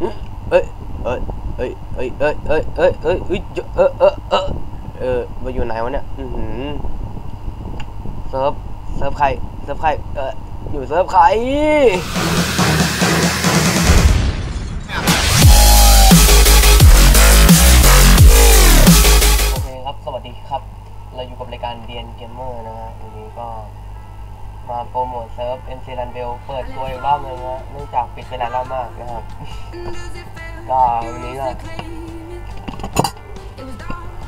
เอ้ยเอ้ยเอ้ยเอ้ยเอ้ยเอ้ยเอ้ยเอ้ยเอ้ยเออเออเออเออมาอยู่ไหนวะเนี่ยอือหือเซิร์ฟเซิร์ฟใครเซิร์ฟใครเอออยู่เซิร์ฟใคร เซิร์ฟ MC r u n b e l เปิดตัวอีกรอบนึงนะเนื่องจากปิดไปหลายรอบมากนะครับ ก็วันนี้ก็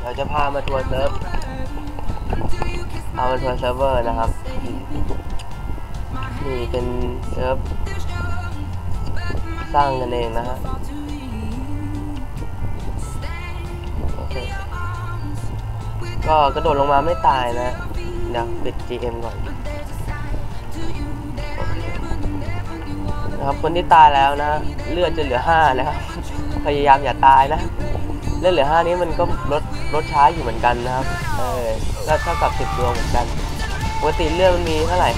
เราจะพามาทัวร์เซิร์ฟเอามาทัวร์เซิร์ฟเวอร์นะครับ นี่เป็นเซิร์ฟสร้างกันเองนะฮะโอเคก็กระโดดลงมาไม่ตายนะเดี๋ยวปิด GM ก่อน นะครับ คนที่ตายแล้วนะ เลือดจะเหลือห้านะครับ พยายามอย่าตายนะ เลือดเหลือห้านี้มันก็ลดลดช้าอยู่เหมือนกันนะครับ เออก็เท่ากับสิบดวงเหมือนกันปกติเลือดมันมีเท่าไหร่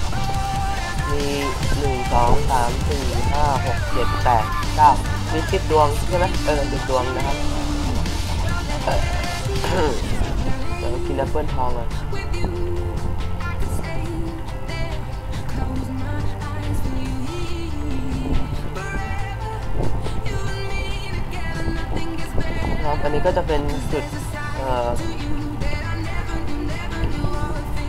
มีหนึ่งสองสามสี่ห้าหกเจ็ดแปดเก้ามีสิบดวงใช่ไหมเออสิบดวงนะครับเดี๋ยวกินแอปเปิลทองอะ อันนี้ก็จะเป็นจุด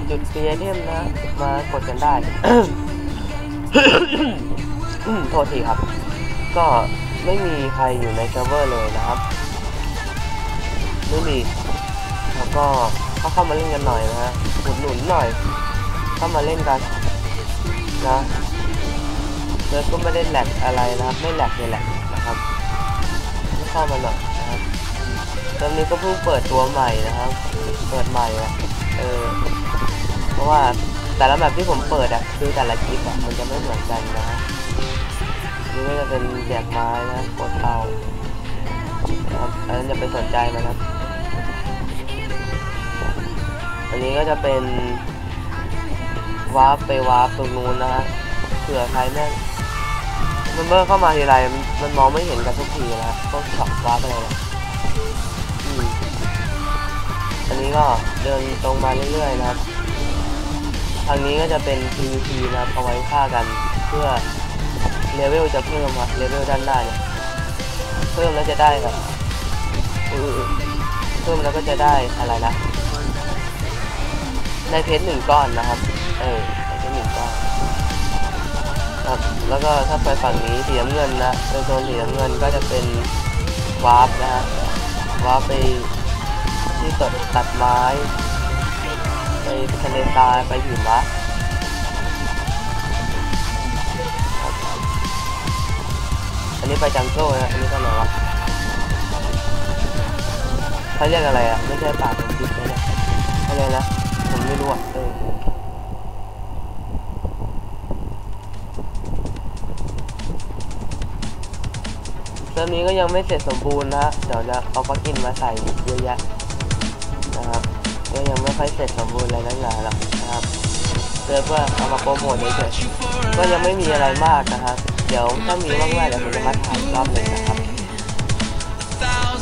จุดเตียเทมนะ มากดกันได้ โทษทีครับ ก็ไม่มีใครอยู่ในเซิร์ฟเวอร์เลยนะครับ ไม่มี แล้วก็เข้าเข้ามาเล่นกันหน่อยนะฮะอุดหนุนหน่อย เข้ามาเล่นกันนะเซิร์ฟก็ไม่ได้แหลกอะไรนะครับ ไม่แหลกเลยแหละนะครับเข้ามาหน่อย นะครับเซิร์ฟนี้ก็เพิ่งเปิดตัวใหม่นะครับ เปิดใหม่อะเออ เพราะว่าแต่ละแบบที่ผมเปิดอะคือแต่ละคลิปอะมันจะไม่เหมือนกันนะนี่ก็จะเป็นแจกไม้นะกดเตานะครับอันนั้นจะไปสนใจมันะครับ อันนี้ก็จะเป็นวาร์ปไปวาร์ปตรงนู้นนะฮะเผื่อใครแม่งมันเมื่อเข้ามาทีไรมันมองไม่เห็นกันทุกทีนะต้องช็อปวาร์ปอะไรนะ นนี้ก็เดินตรงมาเรื่อยๆนะครับ ทางนี้ก็จะเป็น PVP นะครับเอาไว้ฆ่ากันเพื่อเลเวลจะเพิ่มครับเลเวลด้านหน้าเนี่ยเพิ่มแล้วจะได้แบบเพิ่มแล้วก็จะได้อะไรนะได้เพชรหนึ่งก้อนนะครับ เออได้เพชรหนึ่งก้อนครับแล้วก็ถ้าไปฝั่งนี้สีน้ำเงินนะโดยโซนสีน้ำเงินก็จะเป็นวาร์ปนะฮะวาร์ปไป ที่ตัดตัดไม้ ไปทะเลทรายไปหิมะอันนี้ไปจังโจ้นะอันนี้ก็ไหนวะเขาเรียกอะไรอะ ไม่ใช่ป่าเป็นพิษนะเนี่ยอะไรนะผมไม่รู้อะเออเรื่องนี้ก็ยังไม่เสร็จสมบูรณ์นะ เดี๋ยวจะเอาปลั๊กอินมาใส่เยอะแยะ นะครับก็ยังไม่ค่อยเสร็จสมบูรณ์อะไรนักหนาหรอกนะครับเพื่อเพื่อเอามาโปรโมทเฉยๆก็ยังไม่มีอะไรมากนะครับ เดี๋ยวถ้ามีว่างๆเดี๋ยวผมจะมาถ่ายอีกรอบหนึ่งนะครับ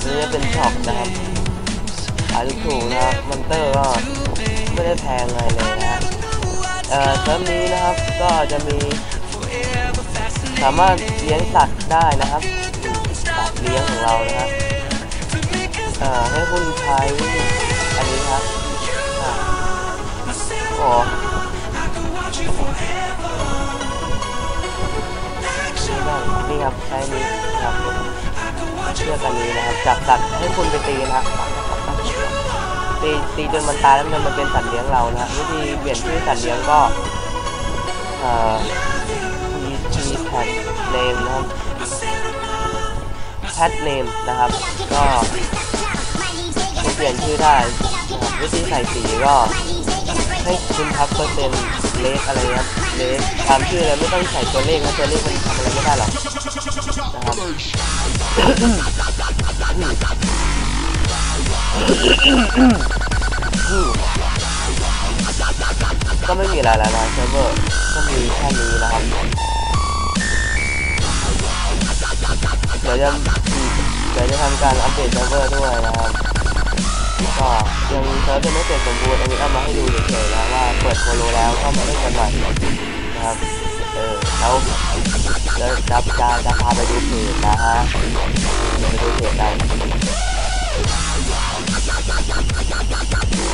นี่จะเป็นช็อปนะครับขายถูกๆนะครับมอนเตอร์ก็ไม่ได้แพงอะไรเลยนะฮะเอ่อเทอมนี้นะครับก็จะมี สามารถเลี้ยงสัตว์ได้นะครับสัตว์เลี้ยงของเรานะครับเอ่อให้คุณใช้ อันนี้ครับอ่าโอ้นี่ครับใช้นี้ครับเชือกอันนี้นะครับ จับสัตว์ให้คุณไปตีนะครับตีตีจนมันตายแล้วมันมันเป็นสัตว์เลี้ยงเรานะฮะวิธีเปลี่ยนชื่อสัตว์เลี้ยงก็เอ่อ t t tag name นะครับ pet name นะครับ ก็ เปลี่ยนชื่อได้วิธีใส่สีก็ให้คุณทับเปอร์เซ็นต์เลขอะไรครับเลขตามชื่อเลยไม่ต้องใส่ตัวเลขนะตัวเลขมันทำอะไรไม่ได้หรอกนะครับก็ไม่มีอะไรแล้วนะเซิร์ฟเวอร์ก็มีแค่นี้นะครับเหมือนยวจะเดี๋ยวจะทำการอัปเดตเซิร์ฟเวอร์ด้วยนะครับ ก็ยังเซิร์ฟยังไม่เสร็จสมบูรณ์อันนี้เอามาให้ดูเฉยๆนะว่าเปิดโคโลแล้วก็มาเล่นกันใหม่นะครับเออแล้วแล้วจะจะจะพาไปดูเพจนะฮะไปดูเพจกัน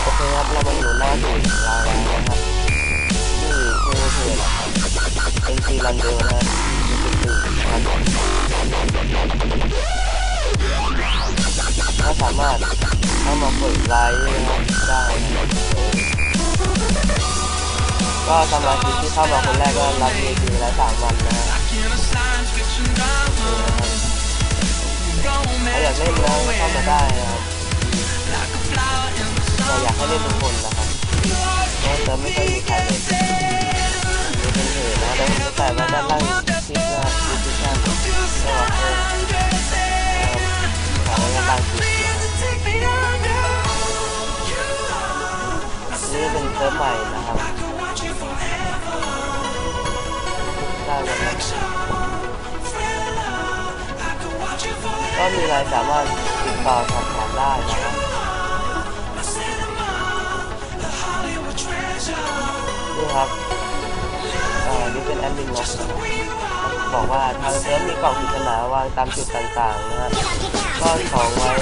โอเคครับเรามาอยู่หน้าเพจของเราแล้วนะครับนี่คือเพ มาชิกที่เข้ามาคนแรกก็รับ VIP ไปแล้วสามวันนะฮะถ้าอยากเล่นนะเข้ามาได้นะครับแต่อยากให้เล่นทุกคนนะครับเพราะเติมไม่ค่อยมีใครเลยนี่เป็นเพจนะแล้วผมจะใส่ไว้ด้านล่างคลิปนะคลิปที่ช่างก็เออขอไว้ด้านล่างคลิปนะครับนี่เป็นเซิร์ฟใหม่นะครับ ได้วันะก็มีอะไรสามารถติดต่อสอบถามได้นะครับนี่ครับเอ่อนี่เป็นแอดมินนกนะครับบอกว่าทางเซิร์ฟมีกล่องปริศนาวางตามจุดต่างๆนะครับซ่อนของไว้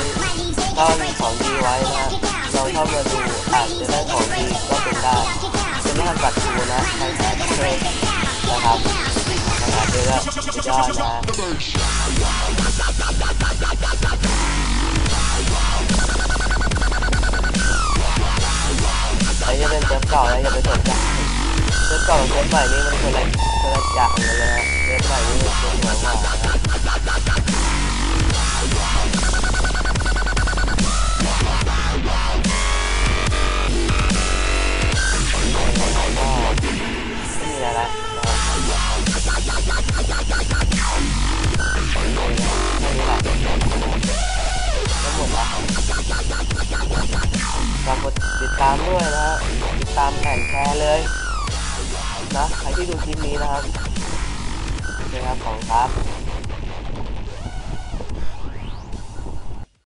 ซ่อนของดีไว้นะครับเราเข้ามาดูอาจจะได้ของดีก็เป็นได้เป็นรหัสบัตรคูนะใครหาเพิ่มนะครับ รหัสเจอแล้จะเป็นเซิร์ฟเก่าแล้วอย่าไปสนใจเซิร์ฟเก่ากับเซิร์ฟใหม่นี่มันคนละคนละอย่างเลยนะเซิร์ฟใหม่นี่เป็นหัวหมา ติดตามด้วยนะฮะติดตามแผ่นแชร์เลยนะใครที่ดูคลิปนี้นะครับโอเคครับของครับ